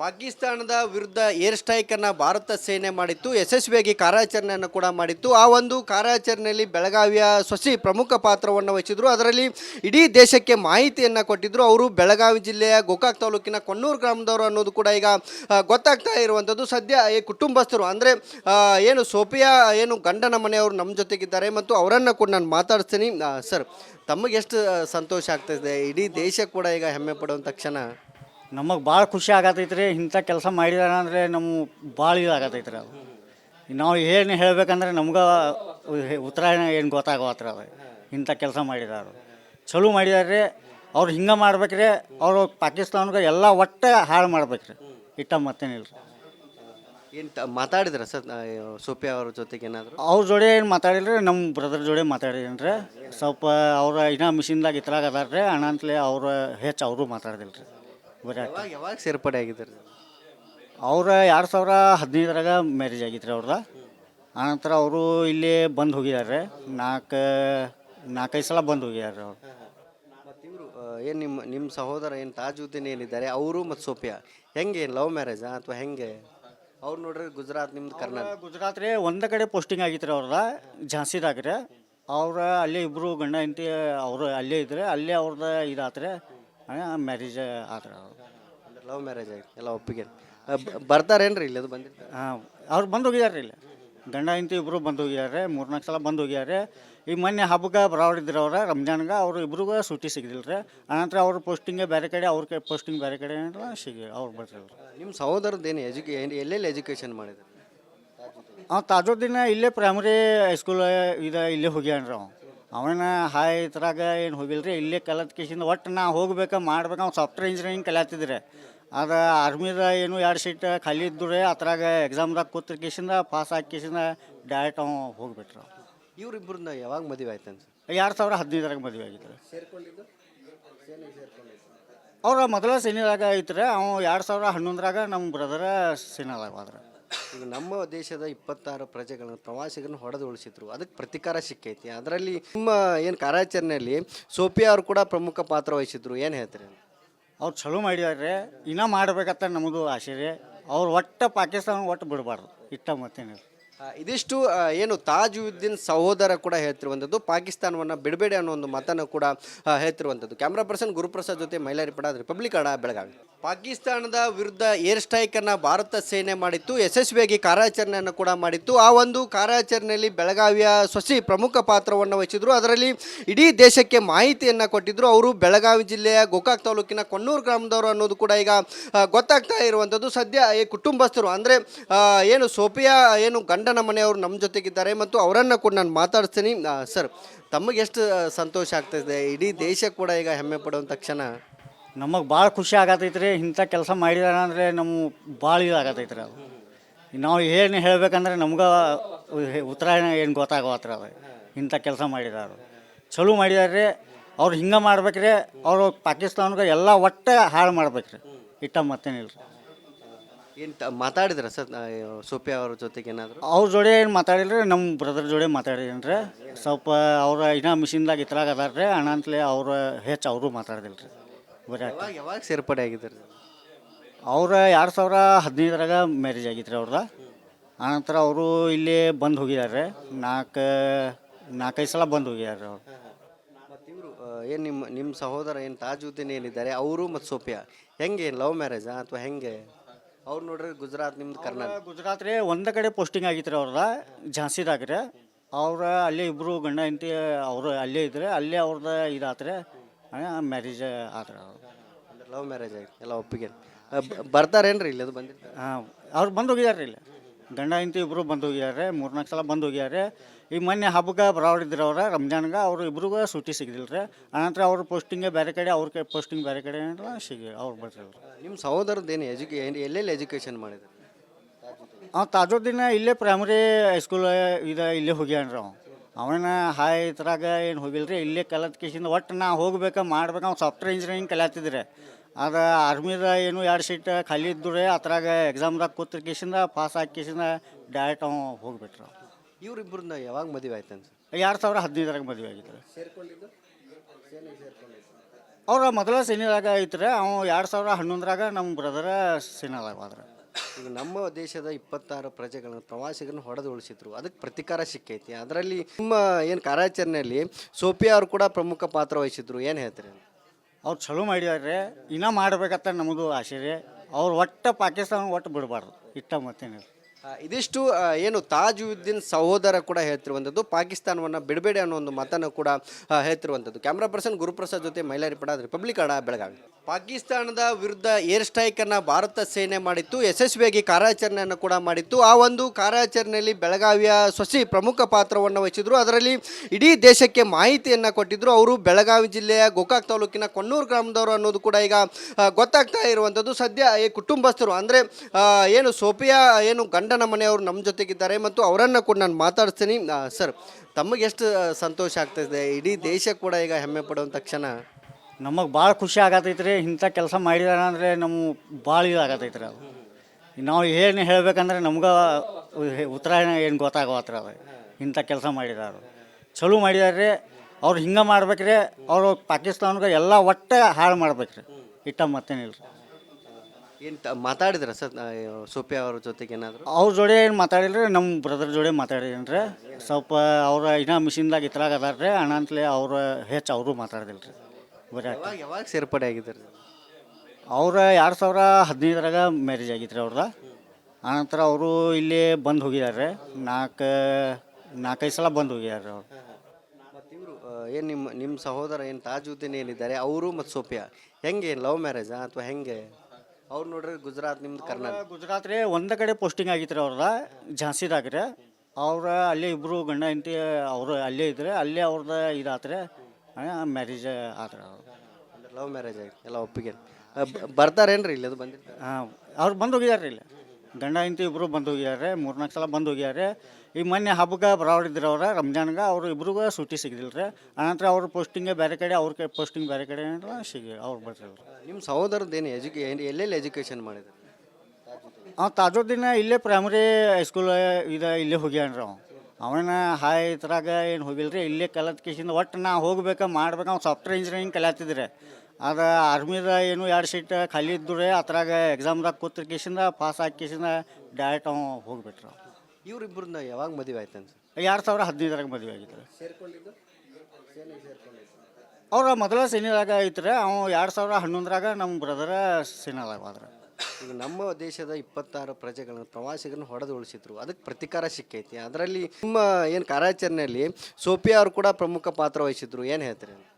ಪಾಕಿಸ್ತಾನದ ವಿರುದ್ಧ air strike ಅನ್ನ ಭಾರತ ಸೇನೆ ಮಾಡಿತ್ತು. ಯಶಸ್ವಿಯಾಗಿ ಕಾರ್ಯಾಚರಣೆಯನ್ನು ಕೂಡ ಮಾಡಿತ್ತು. ಆ ಒಂದು ಕಾರ್ಯಾಚರಣೆಯಲ್ಲಿ ಬೆಳಗಾವಿಯ ಸೊಸಿ ಪ್ರಮುಖ ಪಾತ್ರವನ್ನು ವಹಿಸಿದ್ರು. ಅದರಲ್ಲಿ ಇಡೀ ದೇಶಕ್ಕೆ ಮಾಹಿತಿಯನ್ನು ಕೊಟ್ಟಿದ್ರು. ಅವರು ಬೆಳಗಾವಿ ಜಿಲ್ಲೆಯ ಗೋಕಾಕ್ ತಾಲೂಕಿನ ಕೊಣ್ಣೂರು ಗ್ರಾಮದವರು ಅನ್ನೋದು ಕೂಡ ಈಗ ಗೊತ್ತಾಗ್ತಾ ಇರುವಂಥದ್ದು ಸದ್ಯ ಈ ಕುಟುಂಬಸ್ಥರು, ಅಂದರೆ ಏನು ಸೋಫಿಯಾ, ಏನು ಗಂಡನ ಮನೆಯವರು ನಮ್ಮ ಜೊತೆಗಿದ್ದಾರೆ ಮತ್ತು ಅವರನ್ನು ಕೂಡ ನಾನು ಮಾತಾಡ್ತೀನಿ ಸರ್ ತಮಗೆಷ್ಟು ಸಂತೋಷ ಆಗ್ತದೆ ಇಡೀ ದೇಶ ಕೂಡ ಈಗ ಹೆಮ್ಮೆ ಪಡುವಂಥ ಕ್ಷಣ? ನಮಗೆ ಭಾಳ ಖುಷಿ ಆಗತೈತೆ ರೀ ಇಂಥ ಕೆಲಸ ಮಾಡಿದಾರ ಅಂದರೆ ನಮ್ಮ ಭಾಳ ಇದಾಗತೈತೆ ರೀ ಅದು. ನಾವು ಏನು ಹೇಳಬೇಕಂದ್ರೆ ನಮ್ಗೆ ಉತ್ತರ ಏನು ಗೊತ್ತಾಗವತ್ರ ಅದು ಇಂಥ ಕೆಲಸ ಮಾಡಿದಾರು ಚಲೋ ಮಾಡಿದಾರೆ ಅವ್ರು ಹಿಂಗೆ ಮಾಡ್ಬೇಕ್ರಿ ಅವರು ಪಾಕಿಸ್ತಾನಕ್ಕೆ ಎಲ್ಲ ಒಟ್ಟೆ ಹಾಳು ಮಾಡ್ಬೇಕ್ರಿ. ಇಟ್ಟ ಮತ್ತೇನಿಲ್ಲ ರೀ ಏನು ಮಾತಾಡಿದ್ರ ಸರ್ ಸೋಫಿಯಾ ಅವ್ರ ಜೊತೆಗೆ ಏನಾದರೂ? ಅವ್ರ ಜೋಡಿ ಏನು ಮಾತಾಡಿಲ್ಲ ರೀ ನಮ್ಮ ಬ್ರದರ್ ಜೋಡಿ ಮಾತಾಡಿದ್ದೀನಿ ರೀ ಸ್ವಲ್ಪ ಅವ್ರ ಇನ್ನೂ ಮಿಷಿನ್ದಾಗ ಇತ್ರಾಗ ಅದಾರ ರೀ ಅಣ್ಣಂತಲೇ ಅವ್ರ ಹೆಚ್ಚು ಅವರು ಮಾತಾಡಿದಿಲ್ಲ ರೀ ಯಾವಾಗ ಯಾವಾಗ ಸೇರ್ಪಡೆ ಆಗಿದ್ದಾರೆ ಅವ್ರ ಎರಡು ಸಾವಿರ ಹದಿನೈದರಾಗ ಮ್ಯಾರೇಜ್ ಆಗಿತ್ತು ರೀ ಅವ್ರದ. ಆನಂತರ ಅವರು ಇಲ್ಲಿ ಬಂದು ಹೋಗಿದ್ದಾರೆ ನಾಲ್ಕು ನಾಲ್ಕೈದು ಸಲ ಬಂದು ಹೋಗಿದ್ದಾರೆ ಅವ್ರು. ಮತ್ತು ಇವರು ಏನು ನಿಮ್ಮ ನಿಮ್ಮ ಸಹೋದರ ಏನು ತಾಜುದ್ದೀನ್ ಏನಿದ್ದಾರೆ ಅವರು ಮತ್ತು ಸೋಫಿಯಾ. ಹೆಂಗೆ ಲವ್ ಮ್ಯಾರೇಜಾ ಅಥವಾ ಹೆಂಗೆ? ಅವ್ರು ನೋಡ್ರಿ ಗುಜರಾತ್ ನಿಮ್ದು ಕರ್ನಾಟಕ. ಗುಜರಾತ್ ರೀ ಒಂದೇ ಕಡೆ ಪೋಸ್ಟಿಂಗ್ ಆಗಿತ್ತು ರೀ ಅವ್ರದ ಝಾನ್ಸಿದಾಗ ರೀ. ಅವ್ರ ಅಲ್ಲೇ ಇಬ್ಬರು ಗಂಡ ಹೆಂಡತಿ ಅವರು ಅಲ್ಲೇ ಇದ್ರೆ ಅಲ್ಲೇ ಅವ್ರದ್ದು ಇದಾತ್ರಿ. ಮ್ಯಾರೇಜ್ ಆದ್ರೆ ಅವ್ರು ಲವ್ ಮ್ಯಾರೇಜ್ ಆಗಿ ಎಲ್ಲ ಒಪ್ಪಿಗೆ ಬರ್ತಾರೇನ್ರಿ ಇಲ್ಲಿ ಅದು ಬಂದಿರ್ತಾರೆ ಹಾಂ ಅವ್ರು ಬಂದು ಹೋಗಿದ್ದಾರೆ ಇಲ್ಲಿ. ಗಂಡ ಹೆಂಡತಿ ಇಬ್ಬರು ಬಂದು ಹೋಗಿದ್ದಾರೆ ಮೂರ್ನಾಲ್ಕು ಸಲ ಬಂದು ಹೋಗಿದ್ದಾರೆ ಈ ಮೊನ್ನೆ ಹಬ್ಬಕ್ಕೆ ಬರಾವಡಿದ್ರು ಅವ್ರ ರಂಜಾನ್ಗೆ ಅವರು ಇಬ್ರಿಗೂ ಸೂಟಿ ಸಿಗಲಿಲ್ಲ ರೀ ಅನಂತರ ಅವ್ರ ಪೋಸ್ಟಿಂಗ್ ಬೇರೆ ಕಡೆ ಅವ್ರ ಪೋಸ್ಟಿಂಗ್ ಬೇರೆ ಕಡೆ ಏನಾರ ಸಿಗಿ ಅವ್ರು ಬರ್ತಿಲ್ಲ ನಿಮ್ಮ ಸಹೋದರದ್ದು ಏನು ಎಜುಕೇ ಎಲ್ಲೆಲ್ಲಿ ಎಜುಕೇಷನ್ ಮಾಡಿದ್ರು? ಅವ್ನು ತಾಜೋದಿನ ಇಲ್ಲೇ ಪ್ರೈಮರಿ ಹೈಸ್ಕೂಲ್ ಇದು ಇಲ್ಲೇ ಹೋಗ್ಯಾನ್ರಿ ಅವ. ಅವನ ಹಾಯ್ ಇದ್ರಾಗ ಏನು ಹೋಗಿಲ್ಲ ರೀ ಇಲ್ಲೇ ಕಲತ್ ಕೇಸಿಂದ ಒಟ್ಟು ನಾ ಹೋಗ್ಬೇಕು ಮಾಡ್ಬೇಕು ಅವ್ನು ಸಾಫ್ಟ್ವೇರ್ ಇಂಜಿನಿಯರಿಂಗ್ ಕಲಿಯತ್ತಿದ್ರೆ. ಅದು ಆರ್ಮಿದ ಏನು ಎರಡು ಸೀಟ್ ಖಾಲಿ ಇದ್ದು ರೀ ಅದ್ರಾಗ ಎಕ್ಸಾಮ್ದಾಗ ಕೂತ್ರ ಕೇಸಿಂದ ಪಾಸ್ ಆಗಿ ಕೇಸಿಂದ ಡೈರೆಕ್ಟ್ ಅವ್ನು ಹೋಗ್ಬಿಟ್ರು. ಇವ್ರಿಬ್ಬರನ್ನ ಯಾವಾಗ ಮದುವೆ ಆಯ್ತು ಎರಡು ಸಾವಿರ ಹದಿನೈದರಾಗ ಮದುವೆ ಆಗಿದ್ರು. ಅವ್ರ ಮೊದಲ ಸೈನ್ಯದಾಗ ಐತ್ರಿ ಅವ್ನು ಎರಡು ಸಾವಿರ ಹನ್ನೊಂದರಾಗ ನಮ್ಮ ಬ್ರದರ ಸೇನಾದಾಗ ಹೋದ್ರೆ. ಈಗ ನಮ್ಮ ದೇಶದ ಇಪ್ಪತ್ತಾರು ಪ್ರಜೆಗಳನ್ನು ಪ್ರವಾಸಿಗರನ್ನ ಹೊಡೆದು ಉಳಿಸಿದ್ರು ಅದಕ್ಕೆ ಪ್ರತಿಕಾರ ಸಿಕ್ಕೈತಿ. ಅದರಲ್ಲಿ ನಿಮ್ಮ ಏನು ಕಾರ್ಯಾಚರಣೆಯಲ್ಲಿ ಸೋಫಿಯಾ ಅವರು ಕೂಡ ಪ್ರಮುಖ ಪಾತ್ರ ವಹಿಸಿದ್ರು. ಏನು ಹೇಳ್ತೀರಿ? ಅವ್ರು ಚಲೋ ಮಾಡಿದಾರೆ ಇನ್ನೂ ಮಾಡ್ಬೇಕಂತ ನಮ್ಮದು ಆಸೆ ರೀ. ಅವ್ರು ಒಟ್ಟು ಪಾಕಿಸ್ತಾನ ಒಟ್ಟು ಬಿಡಬಾರ್ದು. ಇಟ್ಟ ಮತ್ತೇನಿಲ್ಲ ಇದಿಷ್ಟು ಏನು ತಾಜುದ್ದೀನ್ ಸಹೋದರ ಕೂಡ ಹೇಳ್ತಿರುವಂಥದ್ದು, ಪಾಕಿಸ್ತಾನವನ್ನು ಬಿಡಬೇಡಿ ಅನ್ನೋ ಒಂದು ಮಾತನ್ನು ಕೂಡ ಹೇಳ್ತಿರುವಂಥದ್ದು. ಕ್ಯಾಮ್ರಾ ಪರ್ಸನ್ ಗುರುಪ್ರಸಾದ್ ಜೊತೆ ಮೈಲಾರಿ ಪಡ ರಿಪಬ್ಲಿಕ್ ಆಡ ಬೆಳಗಾವಿ. ಪಾಕಿಸ್ತಾನದ ವಿರುದ್ಧ ಏರ್ ಸ್ಟ್ರೈಕ್ ಅನ್ನ ಭಾರತ ಸೇನೆ ಮಾಡಿತ್ತು, ಯಶಸ್ವಿಯಾಗಿ ಕಾರ್ಯಾಚರಣೆಯನ್ನು ಕೂಡ ಮಾಡಿತ್ತು. ಆ ಒಂದು ಕಾರ್ಯಾಚರಣೆಯಲ್ಲಿ ಬೆಳಗಾವಿಯ ಸೊಸಿ ಪ್ರಮುಖ ಪಾತ್ರವನ್ನು ವಹಿಸಿದ್ರು. ಅದರಲ್ಲಿ ಇಡೀ ದೇಶಕ್ಕೆ ಮಾಹಿತಿಯನ್ನು ಕೊಟ್ಟಿದ್ರು. ಅವರು ಬೆಳಗಾವಿ ಜಿಲ್ಲೆಯ ಗೋಕಾಕ್ ತಾಲೂಕಿನ ಕೊಣ್ಣೂರು ಗ್ರಾಮದವರು ಅನ್ನೋದು ಕೂಡ ಈಗ ಗೊತ್ತಾಗ್ತಾ ಇರುವಂಥದ್ದು. ಸದ್ಯ ಈ ಕುಟುಂಬಸ್ಥರು ಅಂದರೆ ಏನು ಸೋಫಿಯಾ, ಏನು ಗಂಡನ ಮನೆಯವರು ನಮ್ಮ ಜೊತೆಗಿದ್ದಾರೆ ಮತ್ತು ಅವರನ್ನು ಕೂಡ ನಾನು ಮಾತಾಡ್ತೀನಿ ಸರ್, ತಮಗೆ ಎಷ್ಟು ಸಂತೋಷ ಆಗ್ತದೆ? ಇಡೀ ದೇಶ ಕೂಡ ಈಗ ಹೆಮ್ಮೆ ಪಡುವಂಥ ಕ್ಷಣ. ನಮಗೆ ಭಾಳ ಖುಷಿ ಆಗತೈತೆ ರೀ ಇಂಥ ಕೆಲಸ ಮಾಡಿದಾರ ಅಂದರೆ ನಮ್ಮ ಭಾಳ ಇದಾಗತೈತೆ ರೀ ಅದು. ನಾವು ಏನು ಹೇಳಬೇಕಂದ್ರೆ ನಮ್ಗೆ ಉತ್ತರ ಏನು ಗೊತ್ತಾಗೋತ್ರ ಅದು. ಇಂಥ ಕೆಲಸ ಮಾಡಿದಾರು. ಚಲೋ ಮಾಡಿದಾರೆ ರೀ ಅವ್ರು ಹಿಂಗೆ ಮಾಡ್ಬೇಕ್ರಿ. ಅವರು ಪಾಕಿಸ್ತಾನಕ್ಕೆ ಎಲ್ಲ ಒಟ್ಟೆ ಹಾಳು ಮಾಡ್ಬೇಕ್ರಿ. ಇಟ್ಟ ಮತ್ತೇನಿಲ್ಲ ರೀ ಏನು ಮಾತಾಡಿದ್ರ ಸರ್ ಸೋಫಿಯಾ ಅವ್ರ ಜೊತೆಗೆ ಏನಾದರೂ? ಅವ್ರ ಜೋಡಿ ಏನು ಮಾತಾಡಿಲ್ಲ ರೀ ನಮ್ಮ ಬ್ರದರ್ ಜೋಡಿ ಮಾತಾಡಿದ್ದೀನಿ ರೀ ಸ್ವಲ್ಪ ಅವ್ರ ಇನ್ನೂ ಮಿಷಿನ್ದಾಗ ಇತ್ರಾಗ ಅದಾರ ರೀ ಅಣ್ಣಂತಲೇ ಅವ್ರ ಹೆಚ್ಚು ಅವರು ಮಾತಾಡಿದಿಲ್ಲ ರೀ. ಬರೀ ಯಾವಾಗ ಯಾವಾಗ ಸೇರ್ಪಡೆ ಆಗಿದ್ದಾರೆ ಅವ್ರ ಎರಡು ಸಾವಿರ ಹದಿನೈದರಾಗ ಮ್ಯಾರೇಜ್ ಆಗಿತ್ತು ರೀ ಅವ್ರದ ಆನಂತರ ಅವರು ಇಲ್ಲಿ ಬಂದು ಹೋಗಿದ್ದಾರೆ ನಾಲ್ಕು ನಾಲ್ಕೈದು ಸಲ ಬಂದು ಹೋಗಿದ್ದಾರೆ ಅವ್ರು. ಮತ್ತು ಇವರು ಏನು ನಿಮ್ಮ ನಿಮ್ಮ ಸಹೋದರ ಏನು ತಾಜುದ್ದೀನ್ ಏನಿದ್ದಾರೆ ಅವರು ಮತ್ತು ಸೋಫಿಯಾ ಹೆಂಗೆ ಲವ್ ಮ್ಯಾರೇಜಾ ಅಥವಾ ಹೆಂಗೆ? ಅವ್ರು ನೋಡ್ರಿ ಗುಜರಾತ್ ನಿಮ್ದು ಕರ್ನಾಟಕ. ಗುಜರಾತ್ ರೀ ಒಂದೇ ಕಡೆ ಪೋಸ್ಟಿಂಗ್ ಆಗಿತ್ತು ರೀ ಅವ್ರದ ಝಾನ್ಸಿದಾಗ ರೀ. ಅವ್ರ ಅಲ್ಲೇ ಇಬ್ಬರು ಗಂಡ ಹೆಂಡತಿ ಅವರು ಅಲ್ಲೇ ಇದ್ರೆ ಅಲ್ಲೇ ಅವ್ರದ್ದು ಇದಾತ್ರಿ. ಮ್ಯಾರೇಜ್ ಆದ್ರೆ ಅವ್ರು ಲವ್ ಮ್ಯಾರೇಜ್ ಆಗಿ ಎಲ್ಲ ಒಪ್ಪಿಗೆ. ಬರ್ತಾರೇನ್ರಿ ಇಲ್ಲಿ ಅದು ಬಂದಿರ್ತಾರೆ ಹಾಂ ಅವ್ರು ಬಂದು ಹೋಗಿದ್ದಾರೆ ಇಲ್ಲಿ. ಗಂಡ ಹೆಂಡತಿ ಇಬ್ಬರು ಬಂದು ಹೋಗಿದ್ದಾರೆ ಮೂರ್ನಾಲ್ಕು ಸಲ ಬಂದು ಹೋಗಿದ್ದಾರೆ ಈಗ ಮೊನ್ನೆ ಹಬ್ಬಕ್ಕೆ ಬರಾವಡಿದ್ರು ಅವ್ರ ರಂಜಾನ್ಗೆ ಅವ್ರು ಇಬ್ರಿಗೂ ಸೂಟಿ ಸಿಗಲಿಲ್ಲ ರೀ ಆನಂತರ ಅವ್ರ ಪೋಸ್ಟಿಂಗ್ ಬೇರೆ ಕಡೆ ಅವ್ರ ಕಡೆ ಪೋಸ್ಟಿಂಗ್ ಬೇರೆ ಕಡೆ ಏನಾರ ಸಿಗಿ ಅವ್ರು ಬರ್ತಿಲ್ಲ ನಿಮ್ಮ ಸಹೋದರದ್ದು ಏನು ಎಜುಕೇ ಎಲ್ಲೆಲ್ಲಿ ಎಜುಕೇಷನ್ ಮಾಡಿದ್ರು? ಅವ್ನು ತಾಜುದ್ದೀನ ಇಲ್ಲೇ ಪ್ರೈಮರಿ ಹೈಸ್ಕೂಲ್ ಇದು ಇಲ್ಲೇ ಹೋಗ್ಯಾನ್ರಿ ಅವ. ಅವನ ಹಾಯ್ ಇದ್ರಾಗ ಏನು ಹೋಗಿಲ್ಲ ರೀ ಇಲ್ಲೇ ಕಲತ್ ಕೇಸಿಂದ ಒಟ್ಟು ನಾ ಹೋಗ್ಬೇಕು ಮಾಡ್ಬೇಕು ಅವ್ನು ಸಾಫ್ಟ್ವೇರ್ ಇಂಜಿನಿಯರಿಂಗ್ ಕಲಿಯತ್ತಿದ್ರೆ ಅದು ಆರ್ಮಿದ ಏನು ಎರಡು ಸೀಟ್ ಖಾಲಿ ಇದ್ದು ರೀ ಅದ್ರಾಗ ಎಕ್ಸಾಮ್ದಾಗ ಕೂತ್ರ ಕೇಶಿಂದ ಪಾಸ್ ಆಗಿ ಕೇಸಿಂದ ಡೈರೆಕ್ಟ್ ಅವ ಹೋಗ್ಬಿಟ್ರು. ಇವ್ರಿಬ್ಬರನ್ನ ಯಾವಾಗ ಮದುವೆ ಆಯ್ತು ಅನ್ಸ ಎರಡು ಸಾವಿರ ಹದಿನೈದರಾಗ ಮದುವೆ ಆಗಿದ್ದಾರೆ ರೀ ಅವ್ರ ಮೊದಲ ಸೇನೆದಾಗ ಐತ್ರಿ ಅವ ಎರಡು ಸಾವಿರ ಹನ್ನೊಂದರಾಗ ನಮ್ಮ ಬ್ರದರ ಸೇನೆದಾಗ ಹೋದ್ರೆ ಈಗ ನಮ್ಮ ದೇಶದ ಇಪ್ಪತ್ತಾರು ಪ್ರಜೆಗಳನ್ನ ಪ್ರವಾಸಿಗರನ್ನು ಹೊಡೆದು ಉಳಿಸಿದ್ರು. ಅದಕ್ಕೆ ಪ್ರತಿಕಾರ ಸಿಕ್ಕೈತಿ. ಅದರಲ್ಲಿ ನಿಮ್ಮ ಏನು ಕಾರ್ಯಾಚರಣೆಯಲ್ಲಿ ಸೋಫಿಯಾ ಅವರು ಕೂಡ ಪ್ರಮುಖ ಪಾತ್ರ ವಹಿಸಿದ್ರು. ಏನು ಹೇಳ್ತೀರಿ? ಅವ್ರು ಚಲೋ ಮಾಡಿದಾರೆ ಇನ್ನೂ ಮಾಡ್ಬೇಕಂತ ನಮ್ಮದು ಆಸೆ ರೀ. ಅವ್ರು ಒಟ್ಟು ಪಾಕಿಸ್ತಾನ ಒಟ್ಟು ಬಿಡಬಾರ್ದು. ಇಟ್ಟ ಮತ್ತೇನಿಲ್ಲ. ಇದಿಷ್ಟು ಏನು ತಾಜುದ್ದೀನ್ ಸಹೋದರ ಕೂಡ ಹೇಳ್ತಿರುವಂಥದ್ದು, ಪಾಕಿಸ್ತಾನವನ್ನು ಬಿಡಬೇಡಿ ಅನ್ನೋ ಒಂದು ಮಾತನ್ನು ಕೂಡ ಹೇಳ್ತಿರುವಂಥದ್ದು. ಕ್ಯಾಮ್ರಾ ಪರ್ಸನ್ ಗುರುಪ್ರಸಾದ್ ಜೊತೆ ಮೈಲಾರಿ ಪಡ ರಿಪಬ್ಲಿಕ್ ಅಡ ಬೆಳಗಾವಿ. ಪಾಕಿಸ್ತಾನದ ವಿರುದ್ಧ ಏರ್ ಸ್ಟ್ರೈಕನ್ನು ಭಾರತ ಸೇನೆ ಮಾಡಿತ್ತು, ಯಶಸ್ವಿಯಾಗಿ ಕಾರ್ಯಾಚರಣೆಯನ್ನು ಕೂಡ ಮಾಡಿತ್ತು. ಆ ಒಂದು ಕಾರ್ಯಾಚರಣೆಯಲ್ಲಿ ಬೆಳಗಾವಿಯ ಸೊಸಿ ಪ್ರಮುಖ ಪಾತ್ರವನ್ನು ವಹಿಸಿದ್ರು. ಅದರಲ್ಲಿ ಇಡೀ ದೇಶಕ್ಕೆ ಮಾಹಿತಿಯನ್ನು ಕೊಟ್ಟಿದ್ರು. ಅವರು ಬೆಳಗಾವಿ ಜಿಲ್ಲೆಯ ಗೋಕಾಕ್ ತಾಲೂಕಿನ ಕೊಣ್ಣೂರು ಗ್ರಾಮದವರು ಅನ್ನೋದು ಕೂಡ ಈಗ ಗೊತ್ತಾಗ್ತಾ ಇರುವಂಥದ್ದು ಸದ್ಯ ಈ ಕುಟುಂಬಸ್ಥರು, ಅಂದರೆ ಏನು ಸೋಫಿಯಾ, ಏನು ಗಂಡನ ಮನೆಯವರು ನಮ್ಮ ಜೊತೆಗಿದ್ದಾರೆ ಮತ್ತು ಅವರನ್ನು ಕೂಡ ನಾನು ಮಾತಾಡ್ತೀನಿ. ಸರ್ ತಮಗೆಷ್ಟು ಸಂತೋಷ ಇದೆ? ಇಡೀ ದೇಶ ಕೂಡ ಈಗ ಹೆಮ್ಮೆ ಪಡುವಂಥ ಕ್ಷಣ? ನಮಗೆ ಭಾಳ ಖುಷಿ ಆಗತೈತೆ ರೀ ಇಂಥ ಕೆಲಸ ಮಾಡಿದಾರೆ ಅಂದರೆ ನಮ್ಮ ಭಾಳ ಇದಾಗತೈತೆ ರೀ ಅದು. ನಾವು ಏನು ಹೇಳಬೇಕಂದ್ರೆ ನಮ್ಗೆ ಉತ್ತರ ಏನು ಗೊತ್ತಾಗವತ್ರ ಅದು ಇಂಥ ಕೆಲಸ ಮಾಡಿದಾರು ಚಲೋ ಮಾಡಿದಾರೆ ಅವ್ರು ಹಿಂಗೆ ಮಾಡ್ಬೇಕ್ರಿ ಅವರು ಪಾಕಿಸ್ತಾನಕ್ಕೆ ಎಲ್ಲ ಒಟ್ಟೆ ಹಾಳು ಮಾಡ್ಬೇಕ್ರಿ ಇಟ್ಟ ಮತ್ತೇನಿಲ್ಲ ರೀ ಏನು ಮಾತಾಡಿದ್ರ ಸರ್ ಸೋಫಿಯಾ ಅವ್ರ ಜೊತೆಗೆ ಏನಾದರೂ? ಅವ್ರ ಜೋಡಿ ಏನು ಮಾತಾಡಿಲ್ರಿ ನಮ್ಮ ಬ್ರದರ್ ಜೋಡಿ ಮಾತಾಡಿದ್ದೀನಿ ರೀ ಸ್ವಲ್ಪ ಅವ್ರ ಇನ್ನೂ ಮಿಷಿನ್ದಾಗ ಇತ್ರಾಗ ಅದಾರ ರೀ ಅಣ್ಣಂತಲೇ ಅವ್ರು ಹೆಚ್ಚು ಅವರು ಮಾತಾಡಿದಿಲ್ಲ ರೀ ಬರೀ ಯಾವಾಗ ಯಾವಾಗ ಸೇರ್ಪಡೆ ಆಗಿದ್ದಾರೆ ಅವ್ರ ಎರಡು ಸಾವಿರ ಹದಿನೈದರಾಗ ಮ್ಯಾರೇಜ್ ಆಗಿತ್ತು ರೀ ಅವ್ರದ್ದು ಆನಂತರ ಅವರು ಇಲ್ಲಿ ಬಂದು ಹೋಗಿದ್ದಾರೆ ನಾಲ್ಕು ನಾಲ್ಕೈದು ಸಲ ಬಂದು ಹೋಗಿದ್ದಾರೆ ಅವ್ರು. ಮತ್ತು ಇವರು ಏನು ನಿಮ್ಮ ನಿಮ್ಮ ಸಹೋದರ ಏನು ತಾಜುದ್ದೀನ್ ಏನಿದ್ದಾರೆ ಅವರು ಮತ್ತು ಸೋಫಿಯಾ. ಹೆಂಗೆ ಲವ್ ಮ್ಯಾರೇಜಾ ಅಥವಾ ಹೆಂಗೆ? ಅವ್ರು ನೋಡ್ರಿ ಗುಜರಾತ್ ನಿಮ್ದು ಕರ್ನಾಟಕ. ಗುಜರಾತ್ ರೀ ಒಂದೇ ಕಡೆ ಪೋಸ್ಟಿಂಗ್ ಆಗಿತ್ತು ರೀ ಅವ್ರದ ಝಾನ್ಸಿದಾಗ ರೀ ಅವ್ರ ಅಲ್ಲೇ ಇಬ್ಬರು ಗಂಡ ಹೆಂಡತಿ ಅವರು ಅಲ್ಲೇ ಇದ್ರೆ. ಅಲ್ಲೇ ಅವ್ರದ್ದು ಇದಾತ್ರಿ. ಮ್ಯಾರೇಜ್ ಆದ್ರೆ. ಅವ್ರು ಲವ್ ಮ್ಯಾರೇಜ್ ಆಗಿ ಎಲ್ಲ ಒಪ್ಪಿಗೆ. ಬರ್ತಾರೇನ್ರಿ ಇಲ್ಲಿ ಅದು ಬಂದಿರ್ತಾರೆ ಹಾಂ ಅವ್ರು ಬಂದು ಹೋಗಿದ್ದಾರೆ ಇಲ್ಲಿ. ಗಂಡ ಇಂತ ಇಬ್ಬರು ಬಂದು ಹೋಗಿದ್ದಾರೆ ಮೂರ್ನಾಲ್ಕು ಸಲ ಬಂದು ಹೋಗಿದ್ದಾರೆ ಈ ಮೊನ್ನೆ ಹಬ್ಬಕ್ಕೆ ಬರೋರಿದ್ರು ಅವ್ರ ರಂಜಾನ್ಗೆ ಅವ್ರು ಇಬ್ರಿಗೂ ಸೂಟಿ ಸಿಗದಿಲ್ಲ ರೀ ಆನಂತರ ಅವ್ರ ಪೋಸ್ಟಿಂಗ್ ಬೇರೆ ಕಡೆ ಅವ್ರ ಕಡೆ ಪೋಸ್ಟಿಂಗ್ ಬೇರೆ ಕಡೆ ಏನಾರ ಸಿಗಿ ಅವ್ರು ಬರ್ತಿಲ್ಲ ನಿಮ್ಮ ಸಹೋದರದ್ದು ಏನು ಎಜುಕೇ ಎಲ್ಲೆಲ್ಲಿ ಎಜುಕೇಷನ್ ಮಾಡಿದ್ರು? ಅವ್ನು ತಾಜೋದಿನ ಇಲ್ಲೇ ಪ್ರೈಮರಿ ಹೈಸ್ಕೂಲ್ ಇದು ಇಲ್ಲೇ ಹೋಗ್ಯಾನ್ರಿ ಅವ. ಅವನ ಹಾಯ್ ಇದ್ರಾಗ ಏನು ಹೋಗಿಲ್ಲ ರೀ ಇಲ್ಲೇ ಕಲತ್ ಕೇಸಿಂದ ಒಟ್ಟು ನಾ ಹೋಗ್ಬೇಕು ಮಾಡ್ಬೇಕು ಅವ್ನು ಸಾಫ್ಟ್ವೇರ್ ಇಂಜಿನಿಯರಿಂಗ್ ಕಲಿಯತ್ತಿದ್ರೆ. ಅದು ಆರ್ಮಿದ ಏನು ಎರಡು ಸೀಟ್ ಖಾಲಿ ಇದ್ದು ರೀ ಅದ್ರಾಗ ಎಕ್ಸಾಮ್ದಾಗ ಕೂತ್ರ ಕೇಸಿಂದ ಪಾಸ್ ಆಗಿ ಕೇಸಿಂದ ಡೈರೆಕ್ಟ್ ಅವ್ನು ಹೋಗ್ಬಿಟ್ರು. ಇವ್ರಿಬ್ಬರನ್ನ ಯಾವಾಗ ಮದುವೆ ಆಯ್ತು ಅನ್ಸ ಎರಡು ಸಾವಿರ ಹದಿನೈದರಾಗ ಮದುವೆ ಆಗಿತ್ತು ಅವ್ರ ಮೊದಲ ಸೇನೆದಾಗ ಐತ್ರಿ ಅವ್ನು ಎರಡು ಸಾವಿರ ಹನ್ನೊಂದರಾಗ ನಮ್ಮ ಬ್ರದರ ಸೇನಾದಾಗ ಹೋದ್ರ ಈಗ ನಮ್ಮ ದೇಶದ ಇಪ್ಪತ್ತಾರು ಪ್ರಜೆಗಳನ್ನು ಪ್ರವಾಸಿಗರನ್ನ ಹೊಡೆದು ಉಳಿಸಿದ್ರು ಅದಕ್ಕೆ ಪ್ರತಿಕಾರ ಸಿಕ್ಕೈತಿ. ಅದರಲ್ಲಿ ನಿಮ್ಮ ಏನು ಕಾರ್ಯಾಚರಣೆಯಲ್ಲಿ ಸೋಫಿಯಾ ಅವರು ಕೂಡ ಪ್ರಮುಖ ಪಾತ್ರ ವಹಿಸಿದ್ರು. ಏನು ಹೇಳ್ತೀರಿ?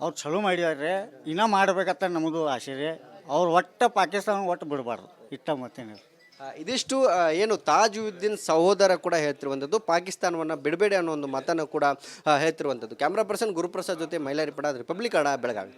ಅವ್ರು ಚಲೋ ಮಾಡಿದಾರೆ ಇನ್ನೂ ಮಾಡ್ಬೇಕಂತ ನಮಗೂ ಆಸೆ ರೀ. ಅವ್ರು ಒಟ್ಟು ಪಾಕಿಸ್ತಾನ ಒಟ್ಟು ಬಿಡಬಾರ್ದು. ಇಟ್ಟ ಮತ್ತೇನಿಲ್ಲ. ಆ, ಇದಿಷ್ಟು ಆ, ಏನು ತಾಜುದ್ದೀನ್ ಸಹೋದರ ಕೂಡ ಹೇಳ್ತಿರುವಂಥದ್ದು ಪಾಕಿಸ್ತಾನವನ್ನು ಬಿಡಬೇಡಿ ಅನ್ನೋ ಒಂದು ಮಾತನ್ನು ಕೂಡ ಆ, ಹೇಳ್ತಿರುವಂಥದ್ದು. ಕ್ಯಾಮ್ರಾ ಪರ್ಸನ್ ಗುರುಪ್ರಸಾದ್ ಜೊತೆ ಮೈಲಾರಿ ಪಡ ರಿಪಬ್ಲಿಕ್ ಅಡ ಬೆಳಗಾವಿ.